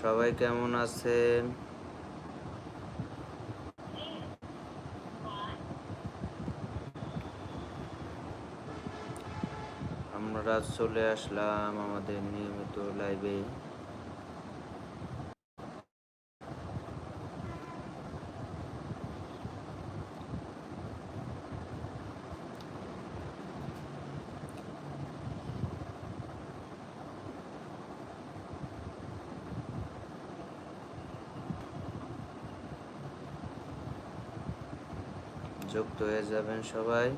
সবাই কেমন আছেন? আমরা চলে আসলাম আমাদের নিয়মিত লাইভে যুক্ত হয়ে যাবেন সবাই।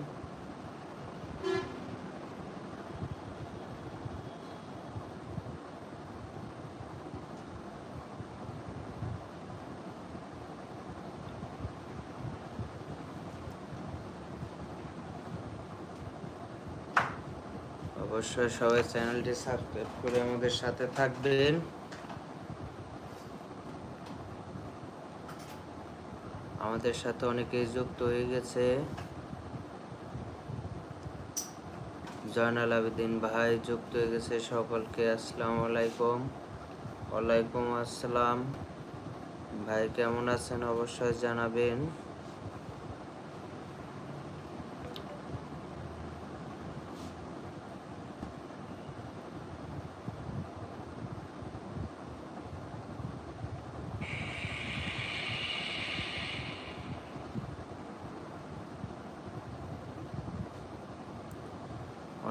অবশ্যই সবাই চ্যানেলটি সাবস্ক্রাইব করে আমাদের সাথে থাকবেন। আমাদের সাথে অনেকেই যুক্ত হয়ে গেছে। জয়নাল আবেদিন ভাই যুক্ত হয়ে গেছে। সকলকে আসসালাম আলাইকুম। ওয়ালাইকুম আসসালাম। ভাই, কেমন আছেন? অবশ্যই জানাবেন।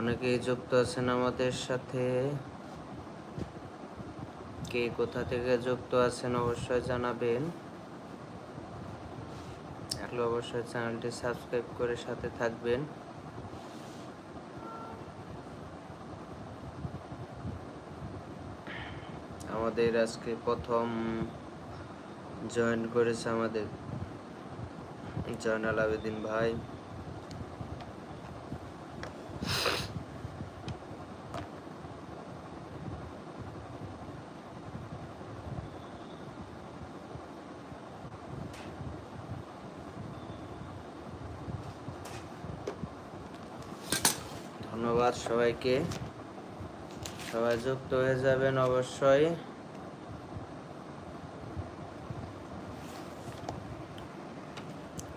অনেকেই যুক্ত আছেন আমাদের সাথে। কে কোথা থেকে যুক্ত আছেন অবশ্যই জানাবেন। অবশ্যই চ্যানেলটি সাবস্ক্রাইব করে সাথে থাকবেন। আমাদের আজকে প্রথম জয়েন করেছে আমাদের জয়নাল আবেদিন ভাই। ধন্যবাদ সবাইকে। সবাই যুক্ত হয়ে যাবেন অবশ্যই।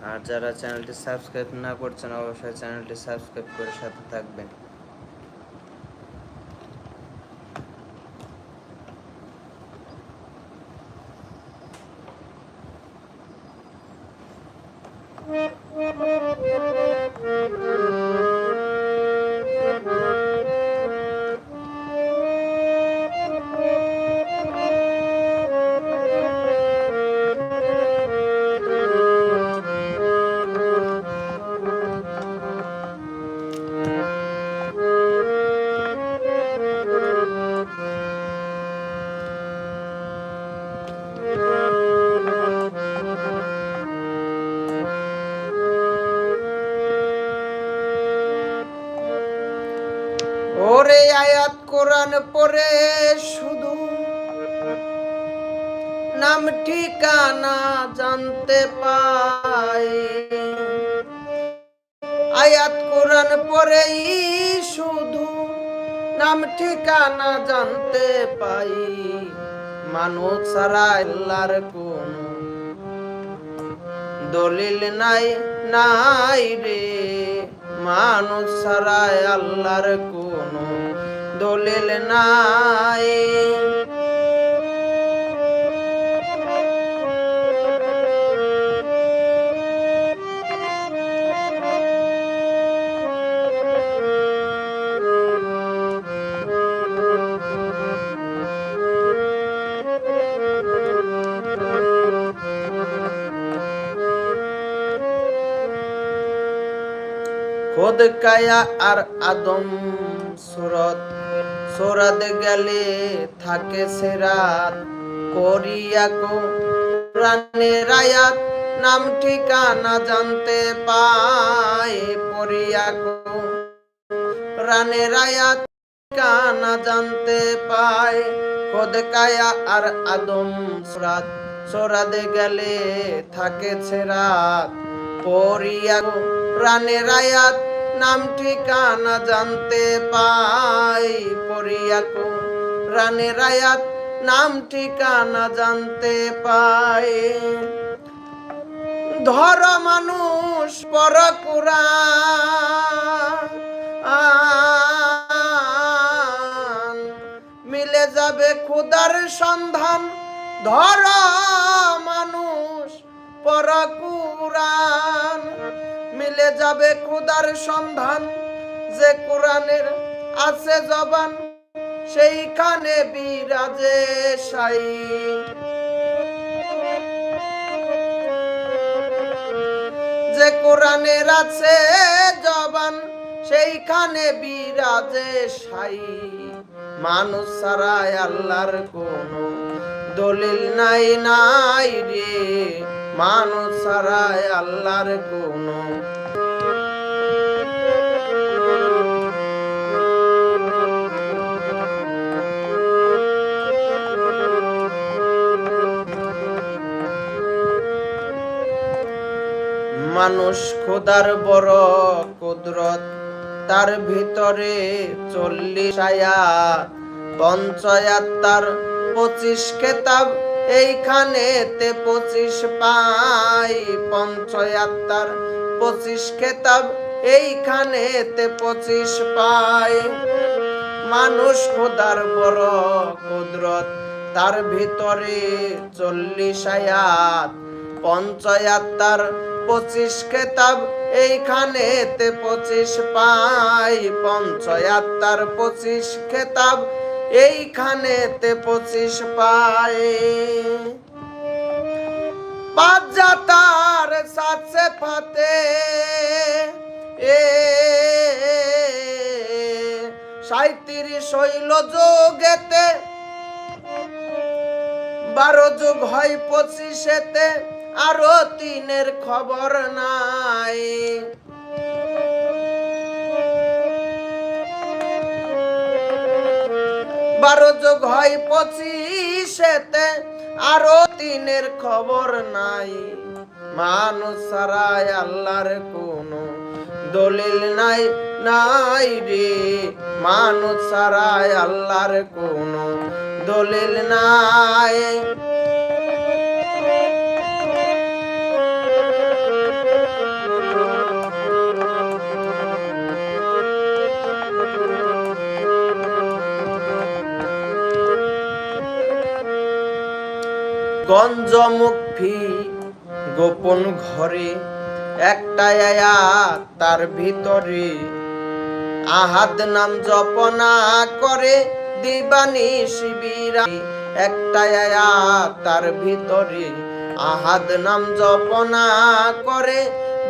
আর যারা চ্যানেলটি সাবস্ক্রাইব না করছেন, অবশ্যই চ্যানেলটি সাবস্ক্রাইব করে সাথে থাকবেন। পড়ে শুধু নাম ঠিকানা জানতে পাই। আয়াত কোরআন পড়েই শুধু নাম ঠিকানা জানতে পাই। মানুষ ছাড়া আল্লাহর কোন দলিল নাই নাই রে। মানুষ ছাড়া আল্লাহর কোন দলিল নাই। খোদ কায়া আর আদম সোরাদ গেলে থাকে সেরাত করিয়া কো প্রাণের আয়াত, নাম ঠিকানা জানতে পায় পড়িয়া কো প্রাণের আয়াত, ঠিকানা জানতে পায় খোদ কায়া আর আদম সুরাত সোরাদে গেলে থাকে ছেরাত পড়িয়া প্রাণের আয়াত নাম ঠিকানা জানতে পাই। পড়িয়া কো প্রাণের আয়াত নাম ঠিকানা জানতে পাই। ধর মানুষ, পর মিলে যাবে খুদার সন্ধান। ধর মানুষ, পর মিলে যাবে খুদার সন্ধান। যে কোরআনের আছে জবান, সেইখানে বিরাজে সাই। যে কোরআনের আছে জবান, সেইখানে বিরাজে সাই। মানুষ ছাড়াই আল্লাহর কোন দলিল নাই নাই রে। মানুষ ছাড়াই আল্লাহর কোন মানুষ খোদার বড় কুদরত। তার ভিতরে চল্লিশ আয়াত পঞ্চায়াত তার পঁচিশ খেতাব এইখানেতে পঁচিশ পাই পঞ্চায়াত তার পঁচিশ খেতাব এইখানেতে পঁচিশ পাই। মানুষ খোদার বড় কুদরত। তার ভিতরে চল্লিশ আয়াত পঞ্চায়াত তার পঁচিশ খেতাব এইখানে তে পঁচিশ পাই। পঞ্চায়াত তার পঁচিশ খেতাব এইখানে তে পঁচিশ পাই। পাঁচ সাথে ফাতে, এ সাঁত্রিশ হইল যোগেতে, বারো যোগ হয় পঁচিশেতে। আরও তিনের খবর নাই। বারো যোগ হয় পঁচিশেতে আরও তিনের খবর নাই। মানুষ সারাই আল্লাহর কোনো দলিল নাই নাই রে। মানুষ সারাই আল্লাহর কোনো দলিল নাই। গঞ্জমুখী গোপন ঘরে একটা আয়া তার ভিতরে। আহাদ নাম জপনা করে দিবানি শিবিরা। একটা আয়া তার ভিতরে। আহাদ নাম জপনা করে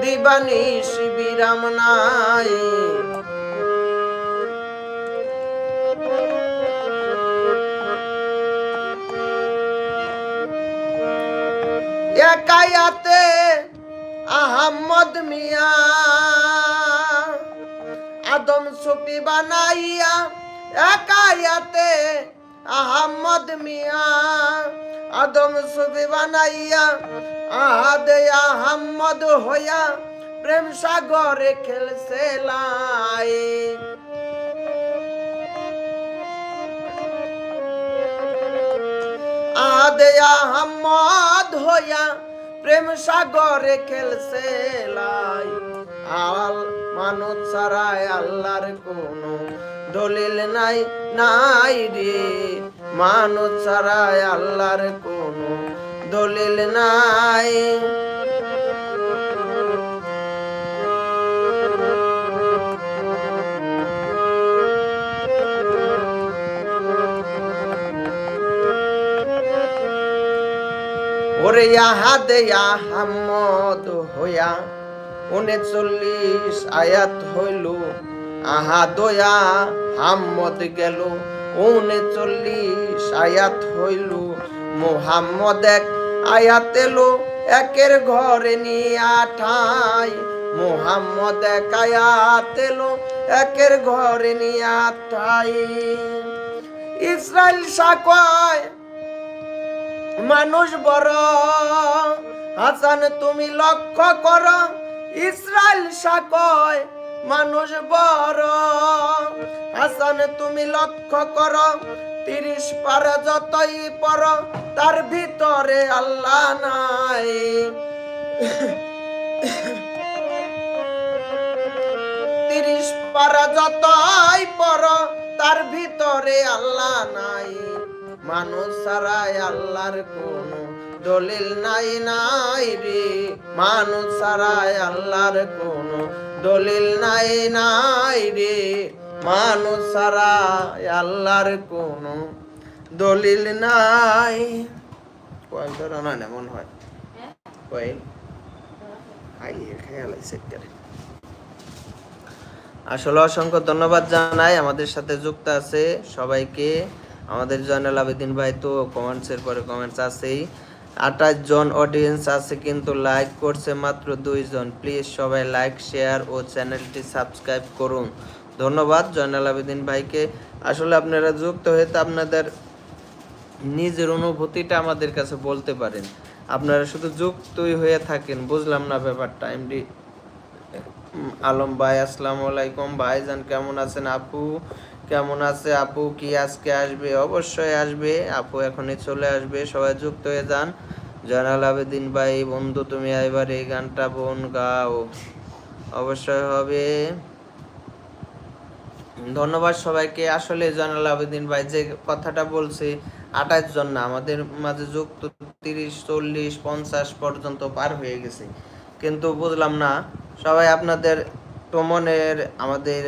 দিবানি শিবিরাম নাই একায়াতে আহমদ মিয়া। আদম সুপি বানাইয়া একায়াতে আহমদ মিয়া। আদম সুপি বানাইয়া আহাদে আহমদ হইয়া প্রেম সাগরে খেলছে লাই। আদে আহমদ হইয়া প্রেম সাগরে খেলছে লাই। আল মানুষ ছাড়াই আল্লাহর কোনো দলিল নাই নাই রে। মানুষ ছাড়াই আল্লাহর কোনো দলিল নাই। ওরে আহাদে আহমদ হইয়া উনচল্লিশ আয়াত হইল। আহাদয়া হাম্মদ গেল। উনচল্লিশ আয়াত হইল। মোহাম্মদ এক আয়াত এলো, একের ঘরে নিয়া ঠাই। মোহাম্মদ এক আয়াত এলো, একের ঘরে নিয়া ঠাই। ইসরায়েল সাকয় মানুষ বড়। হাসান, তুমি লক্ষ্য কর ইসরায়েল সাকয়, মানুষ বড়। হাসান, তুমি লক্ষ্য কর, তিরিশ পারা যতই পর তার ভিতরে আল্লাহ নাই। তিরিশ পারা যতই পর তার ভিতরে আল্লাহ নাই। মানুষ ছাড়াই আল্লাহর কোন দলিল নাই নাই রে। মানুষ ছাড়াই আল্লাহর কোন দলিল নাই নাই রে। মানুষ ছাড়াই আল্লাহর কোন দলিল নাই। কয়েল ধরা নয় না, মনে হয়। কয়েল আসলে অসংখ্য ধন্যবাদ জানাই। আমাদের সাথে যুক্ত আছে সবাইকে। আমাদের জয়নাল আবেদিন ভাই তো কমেন্টসের পরে কমেন্টস আছেই। আঠাশ জন অডিয়েন্স আছে কিন্তু লাইক করছে মাত্র দুইজন প্লিজ সবাই লাইক শেয়ার ও চ্যানেলটি সাবস্ক্রাইব করুন। ধন্যবাদ জয়নাল আবেদিন ভাইকে। আসলে আপনারা যুক্ত হয়ে তো আপনাদের নিজের অনুভূতিটা আমাদের কাছে বলতে পারেন। আপনারা শুধু যুক্তই হয়ে থাকেন, বুঝলাম না ব্যাপারটা। এমডি আলম ভাই, আসসালামু আলাইকুম। ভাইজান কেমন আছেন আপু? কেমন আছে আপু? কি আজকে আসবে? অবশ্যই আসবে। আপু এখনই চলে আসবে। সবাই যুক্ত হয়ে যান। জয়নাল আবেদিন ভাই, বন্ধু তুমি এবার এই গানটা বোন গাও। অবশ্যই হবে। ধন্যবাদ সবাইকে। আসলে জয়নাল আবেদিন ভাই যে কথাটা বলছে, আঠাশ জন না, আমাদের মাঝে যুক্ত তিরিশ, চল্লিশ, পঞ্চাশ পর্যন্ত পার হয়ে গেছে। কিন্তু বুঝলাম না, সবাই আপনাদের টমনের আমাদের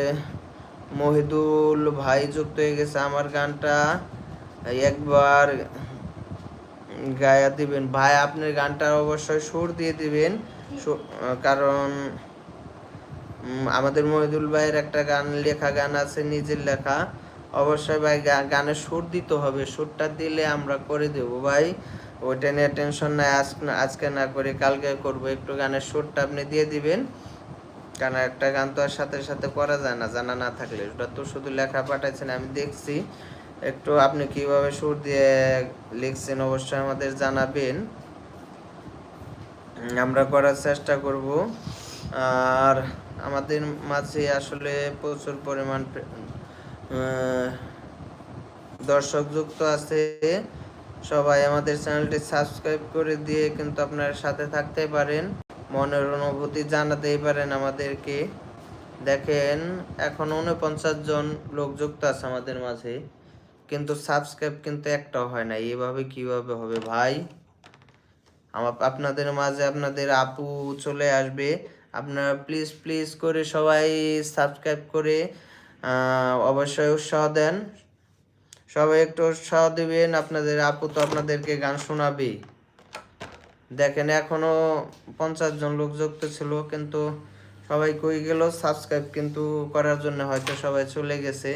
মহিদুল ভাই যুক্ত হয়ে গেছে আমার গানটা। একবার গায়া দিবেন। ভাই, আপনার গানটা অবশ্যই সুর দিয়ে দিবেন। কারণ আমাদের মহিদুল ভাইয়ের একটা গান, লেখা গান আছে, নিজের লেখা। অবশ্যই ভাই গানে সুর দিতে হবে। সুরটা দিলে আমরা করে দেব ভাই। ওইটা নিয়ে টেনশন নাই আজকে না করে, কালকে করব। একটু গানের সুরটা আপনি দিয়ে দিবেন। কারণ একটা গান তো আর সাথে সাথে করা যায় না, জানা না থাকলে। ওটা তো শুধু লেখা পাঠাচ্ছেন আমি দেখছি। একটু আপনি কীভাবে সুর দিয়ে লিখছেন অবশ্যই আমাদের জানাবেন। আমরা করার চেষ্টা করব। আর আমাদের মাঝে আসলে প্রচুর পরিমাণ দর্শক যুক্ত আছে। সবাই আমাদের চ্যানেলটি সাবস্ক্রাইব করে দিয়ে কিন্তু আপনারা সাথে থাকতে পারেন। মনের অনুভূতি জানাতেই পারেন আমাদেরকে। দেখেন, এখন উনপঞ্চাশ জন লোক যুক্ত আছে আমাদের মাঝে। কিন্তু সাবস্ক্রাইব কিন্তু একটাও হয় না এভাবে কীভাবে হবে ভাই? আপনাদের মাঝে আপনাদের আপু চলে আসবে। আপনারা প্লিজ প্লিজ করে সবাই সাবস্ক্রাইব করে অবশ্যই উৎসাহ দেন। সবাই একটু উৎসাহ দিবেন। আপনাদের আপু তো আপনাদেরকে গান শোনাবে দেখেন, এখনও পঞ্চাশ জন লোক যুক্ত ছিল, কিন্তু সবাই কই গেল? সাবস্ক্রাইব কিন্তু করার জন্য হয়তো সবাই চলে গেছে।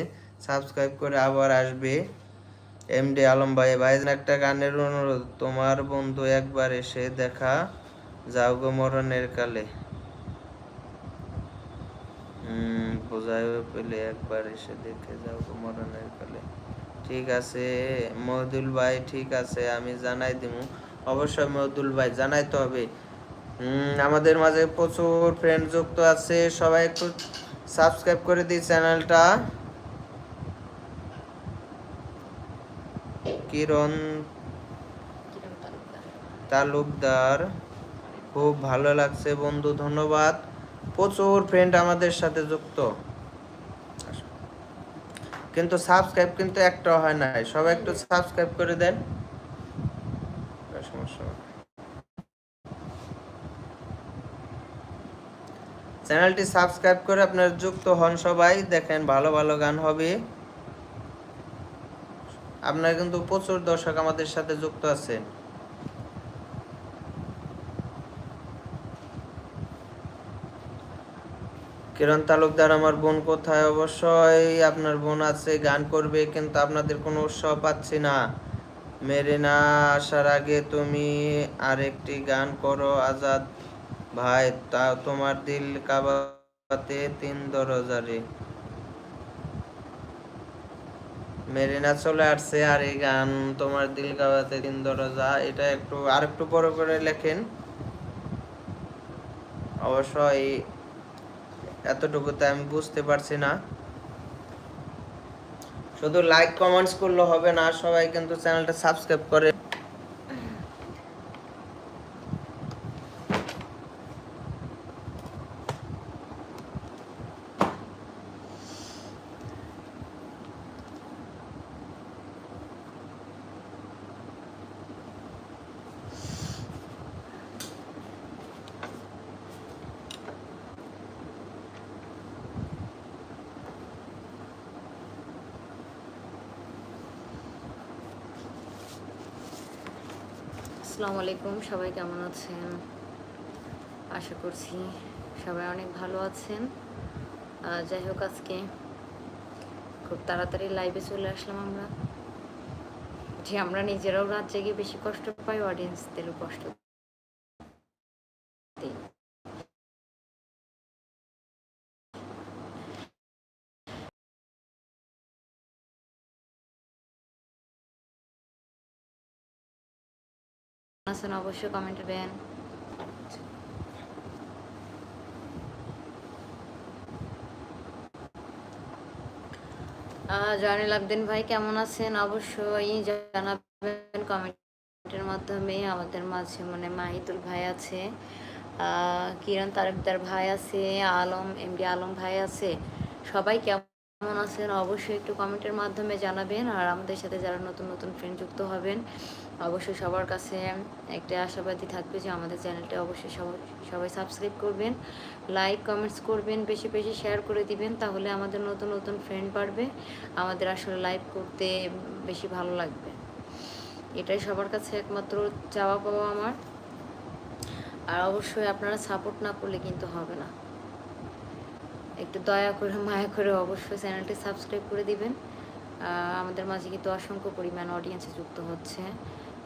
সাবস্ক্রাইব করে আবার আসবে। এমডি আলম ভাই ভাইজান একটা গানের অনুরোধ। তোমার বন্ধু একবার এসে দেখা যাও গো মরণের কালে। পেলে একবার এসে দেখে যাও গো মরণের কালে। ঠিক আছে মহদুল ভাই, ঠিক আছে, আমি জানাই দিমু। অবশ্যই মহদুল ভাই, জানাইতে হবে। আমাদের মাঝে প্রচুর ফ্রেন্ড যুক্ত আছে, সবাই একটু সাবস্ক্রাইব করে দিই চ্যানেলটা কিরণ তালুকদার, খুব ভালো লাগছে বন্ধু, ধন্যবাদ। প্রচুর ফ্রেন্ড আমাদের সাথে যুক্ত। কিন্তু সাবস্ক্রাইব কিন্তু একটা হয় না সবাই একটু সাবস্ক্রাইব করে দেন। সমস্যা। চ্যানেলটি সাবস্ক্রাইব করে আপনারা যুক্ত হন সবাই। দেখেন ভালো ভালো গান হবে। আপনারা কিন্তু প্রচুর দর্শক আমাদের সাথে যুক্ত আছেন। কিরণ তালুকদার আমার বোন কোথায়? অবশ্যই আপনার বোন আছে, গান করবে, কিন্তু আপনাদের কোনো উৎসাহ পাচ্ছি না। মেরে না আসার আগে তুমি আরেকটি গান করো, আজাদ ভাই। তা তোমার দিল কাবাতে তিন দরজারে। মেরিনা চলে আসছে আর এই গান, তোমার দিল কাবাতে তিন দরজা। এটা একটু আর একটু বড় করে লেখেন। অবশ্যই, এতটুকুতে আমি বুঝতে পারছি না। শুধু লাইক কমেন্টস করলে হবে না সবাই কিন্তু চ্যানেলটা সাবস্ক্রাইব করে আসসালামু আলাইকুম, সবাই কেমন আছেন? আশা করছি সবাই অনেক ভালো আছেন। যাই হোক আজকে খুব তাড়াতাড়ি লাইভে চলে আসলাম আমরা। যে আমরা নিজেরাও রাত জেগে বেশি কষ্ট পাই অডিয়েন্সদেরও কষ্ট আছেন অবশ্যই কমেন্টে দেন। জয়নুল আবদিন ভাই, কেমন আছেন? অবশ্যই জানাবেন কমেন্টের মাধ্যমে। আমাদের মাঝে মানে মাহিদুল ভাই আছে কিরণ তারকদার ভাই আছে, আলম, এম এমডি আলম ভাই আছে। সবাই কেমন আছেন? অবশ্যই একটু কমেন্টের মাধ্যমে জানাবেন। আর আমাদের সাথে যারা নতুন নতুন ফ্রেন্ড যুক্ত হবেন অবশ্যই সবার কাছে একটা আশাবাদী থাকবে যে আমাদের চ্যানেলটা অবশ্যই সবাই সাবস্ক্রাইব করবেন লাইক কমেন্টস করবেন, বেশি বেশি শেয়ার করে দিবেন, তাহলে আমাদের নতুন নতুন ফ্রেন্ড বাড়বে, আমাদের আসলে লাইভ করতে বেশি ভালো লাগবে। এটাই সবার কাছে একমাত্র চাওয়া পাওয়া আমার। আর অবশ্যই আপনারা সাপোর্ট না করলে কিন্তু হবে না। একটু দয়া করে, মায়া করে অবশ্যই চ্যানেলটি সাবস্ক্রাইব করে দিবেন। আমাদের মাঝে কিন্তু অসংখ্য পরিমাণ অডিয়েন্সে যুক্ত হচ্ছে।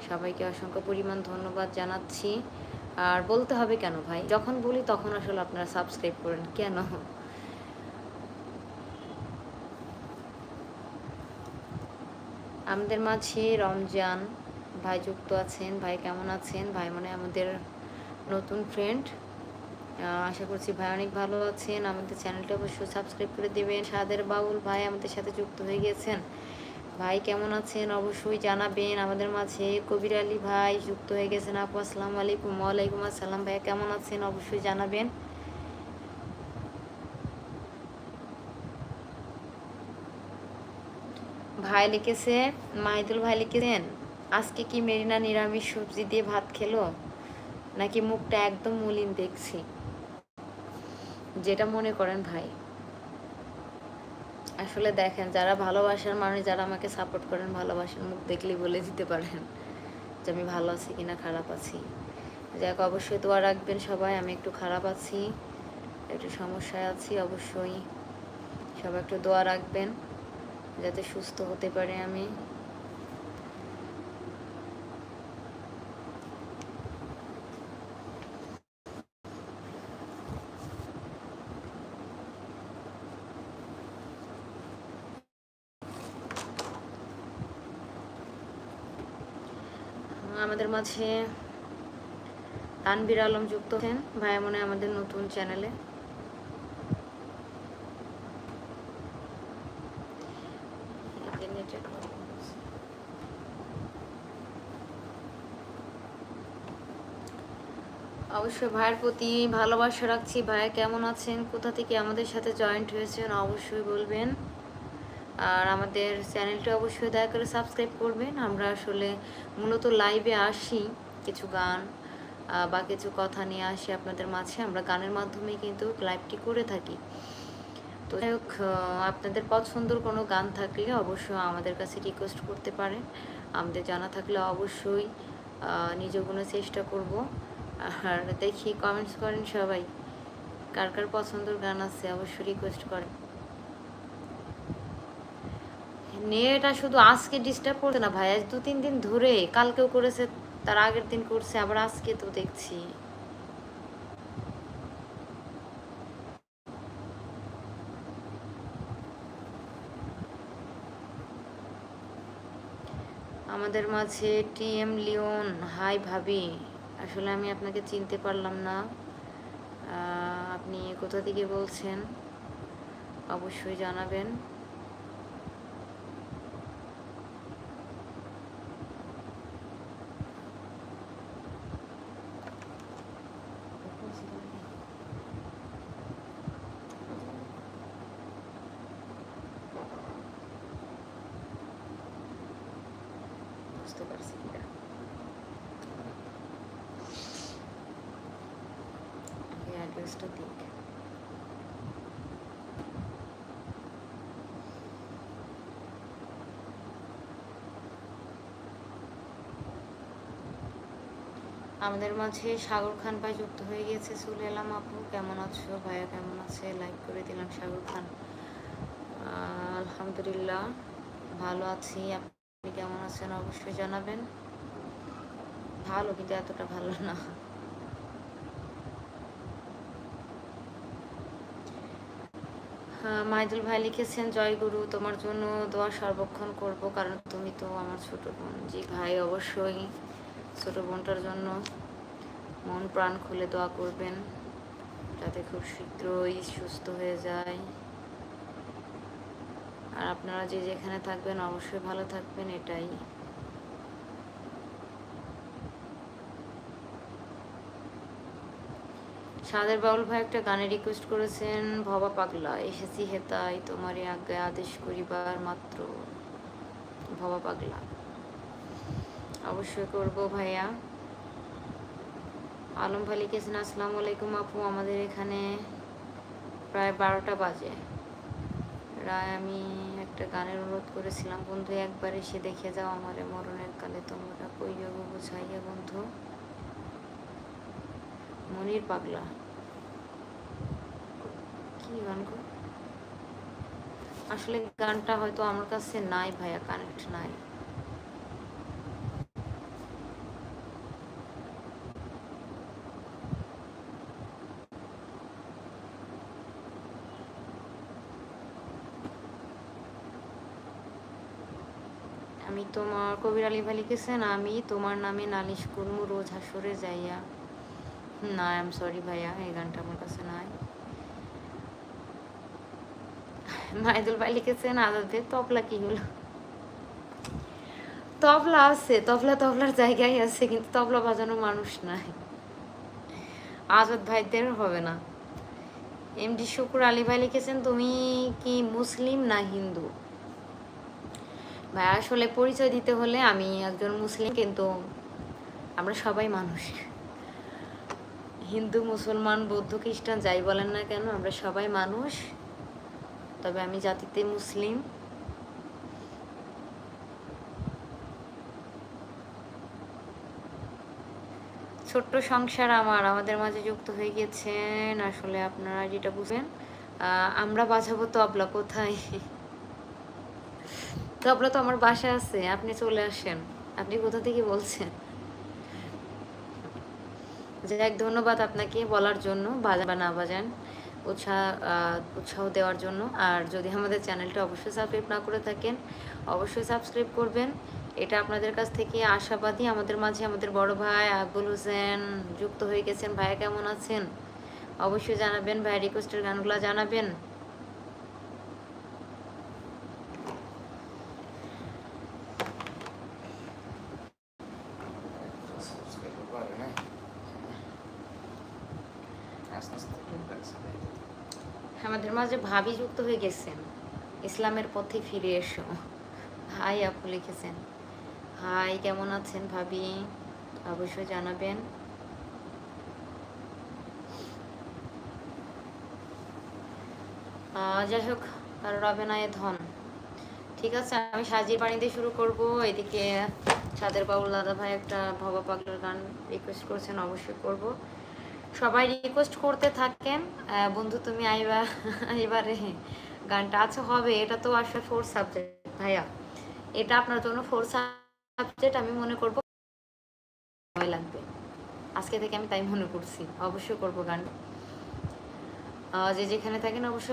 সবাইকে অসংখ্য পরিমাণ ধন্যবাদ জানাচ্ছি। আর বলতে হবে কেন ভাই? যখন বলি তখন আসলে আপনারা সাবস্ক্রাইব করেন। কেন? আমাদের মাঝে রমজান, ভাই যুক্ত আছেন, ভাই কেমন আছেন? ভাই মানে আমাদের নতুন ফ্রেন্ড আশা করছি ভাই অনেক ভালো আছেন। আমাদের চ্যানেলটা অবশ্যই সাবস্ক্রাইব করে দেবেন। সাদের বাউল ভাই আমাদের সাথে যুক্ত হয়ে গেছেন। ভাই, কেমন আছেন? অবশ্যই জানাবেন। আমাদের মাঝে কবির আলী ভাই যুক্ত হয়ে গেছেন। আপু, আসসালামু আলাইকুম। ওয়ালাইকুম আসসালাম ভাই কেমন আছেন? অবশ্যই জানাবেন। ভাই লিখেছে, মাহিদুল ভাই লিখেছেন, আজকে কি মেরিনা নিরামিষ সবজি দিয়ে ভাত খেলো? নাকি মুখটা একদম মলিন দেখছি? যেটা মনে করেন ভাই। আসলে দেখেন, যারা ভালোবাসার মানুষ, যারা আমাকে সাপোর্ট করেন, ভালোবাসার মুখ দেখলেই বলে দিতে পারেন যে আমি ভালো আছি কিনা খারাপ আছি। যাক, অবশ্যই দোয়া রাখবেন সবাই, আমি একটু খারাপ আছি, একটু সমস্যায় আছি অবশ্যই। সবাই একটু দোয়া রাখবেন, যাতে সুস্থ হতে পারে আমি। আমাদের মাঝে তানবির আলম যুক্ত আছেন। ভাই মনে আমাদের নতুন চ্যানেলে অবশ্যই ভাইয়ের প্রতি ভালোবাসা রাখছি। ভাইয়া কেমন আছেন? কোথা থেকে আমাদের সাথে জয়েন্ট হয়েছেন? অবশ্যই বলবেন। আর আমাদের চ্যানেলটা অবশ্যই দয়া করে সাবস্ক্রাইব করবেন। আমরা আসলে মূলত লাইভে আসি কিছু গান বা কিছু কথা নিয়ে আসি আপনাদের মাঝে। আমরা গানের মাধ্যমে কিন্তু লাইভটি করে থাকি। তো যাই হোক আপনাদের পছন্দর কোনো গান থাকলে অবশ্যই আমাদের কাছে রিকোয়েস্ট করতে পারেন। আমাদের জানা থাকলে অবশ্যই আহ, নিজ গুণে চেষ্টা করব। আর দেখি কমেন্টস করেন সবাই। কার কার পছন্দের গান আছে অবশ্যই রিকোয়েস্ট করেন। নেটটা শুধু আজকে ডিস্টার্ব করছে না ভাই, আজ দু তিন দিন ধরে কালকেও করেছে, তার আগের দিন করছে, আবার আজকে তো দেখছি। আমাদের মাঝে টি এম লিওন, হাই ভাবি, আসলে আমি আপনাকে চিনতে পারলাম না। আপনি কোথা থেকে বলছেন? অবশ্যই জানাবেন। বুঝতে পারছি এই অ্যাড্রেসটা আমাদের মাঝে সাগর খান ভাই যুক্ত হয়ে গিয়েছে চলে এলাম আপু, কেমন আছো ভাইয়া? কেমন আছে? লাইক করে দিলাম সাগর খান। আলহামদুলিল্লাহ, ভালো আছি। আপনি কেমন আছেন অবশ্যই জানাবেন। ভালো কিন্তু এতটা ভালো না। হ্যাঁ, মাইদুল ভাই লিখেছেন জয় গুরু তোমার জন্য দোয়া সর্বক্ষণ করব কারণ তুমি তো আমার ছোট বোন। জি ভাই অবশ্যই ছোট বোনটার জন্য মন প্রাণ খুলে দোয়া করবেন যাতে খুব শীঘ্রই সুস্থ হয়ে যায়। আর আপনারা যে যেখানে থাকবেন অবশ্যই ভালো থাকবেন, এটাই। সাদের বাউল ভাই একটা গানের রিকোয়েস্ট করেছেন, ভবা পাগলা, এসেছি হেতাই তোমারই আজ্ঞায় আদেশ করিবার মাত্র। ভবা পাগলা। অবশ্যই করব ভাইয়া। আলম ভাই লিখেছেন, আসসালামু আলাইকুম আপু, আমাদের এখানে প্রায় বারোটা বাজে। রায় আমি একটা গানের অনুরোধ করেছিলাম, বন্ধু, একবার এসে দেখে যাও আমারে মরণের কালে, তোমরা কইয়া গো বুঝাইয়া বন্ধু? মনির পাগলা। কি গান আসলে গানটা হয়তো আমার কাছে নাই ভাইয়া, কানেক্ট নাই আমি তোমার কবির আলী ভাই লিখেছেন, আমি তোমার নামে নালিশ করব রোজ হাসরে যাইয়া। না আই এম সরি ভাইয়া, এই গানটা আমার কাছে নাই। মাইদুল ভাই লিখেছেন আজাদের তবলা কি হলো? তবলা আছে, তবলা তবলার জায়গায় আছে, কিন্তু তবলা বাজানো মানুষ নাই। আজাদ ভাইদের হবে না। এমডি শুকুর আলী ভাই লিখেছেন, তুমি কি মুসলিম না হিন্দু? ভাই, আসলে পরিচয় দিতে হলে আমি একজন মুসলিম, কিন্তু আমরা সবাই মানুষ। হিন্দু, মুসলমান, বৌদ্ধ, খ্রিস্টান, যাই বলেন না কেন, আমরা সবাই মানুষ। তবে আমি জাতিতে মুসলিম। ছোট্ট সংসার আমার, আমাদের মাঝে যুক্ত হয়ে গেছেন আসলে আপনারা যেটা বুঝবেন আমরা বাজাবো তবলা কোথায়? তবলা তো আমার বাসায় আছে, আপনি চলে আসেন। আপনি কোথা থেকে বলছেন? যাক, ধন্যবাদ আপনাকে বলার জন্য, বাজান বা না বাজান উৎসাহ উৎসাহ দেওয়ার জন্য। আর যদি আমাদের চ্যানেলটা অবশ্যই সাবস্ক্রাইব না করে থাকেন, অবশ্যই সাবস্ক্রাইব করবেন। এটা আপনাদের কাছ থেকে আশাবাদী। আমাদের মাঝে আমাদের বড় ভাই আব্দুল হোসেন যুক্ত হয়ে গেছেন। ভাইয়া কেমন আছেন? অবশ্যই জানাবেন ভাই রিকোয়েস্টের গানগুলো জানাবেন। আমাদের মাঝে ভাবি যুক্ত হয়ে গেছেন। ইসলামের পথে ফিরে এসো। হাই আপু লিখেছেন। হাই, কেমন আছেন ভাবি? অবশ্যই জানাবেন। যাই হোক, আর রবে না এ ধন। ঠিক আছে, আমি সাজির বাণী দিয়ে শুরু করব। এদিকে সাদের বাবুল দাদা ভাই একটা ভবা পাগলার গান রিকোয়েস্ট করেছেন, অবশ্যই করব। সবাই রিকোয়েস্ট করতে থাকেন। বন্ধু, তুমি আইবা এবারে গানটা আছে হবে, এটা তো আসলে ফোর সাবজেক্ট ভাইয়া। এটা আপনার জন্য ফোর সাবজেক্ট আমি মনে করব ভয় লাগবে। আজকে থেকে আমি তাই মনে করছি, অবশ্যই করব গান। যে যেখানে থাকেন অবশ্যই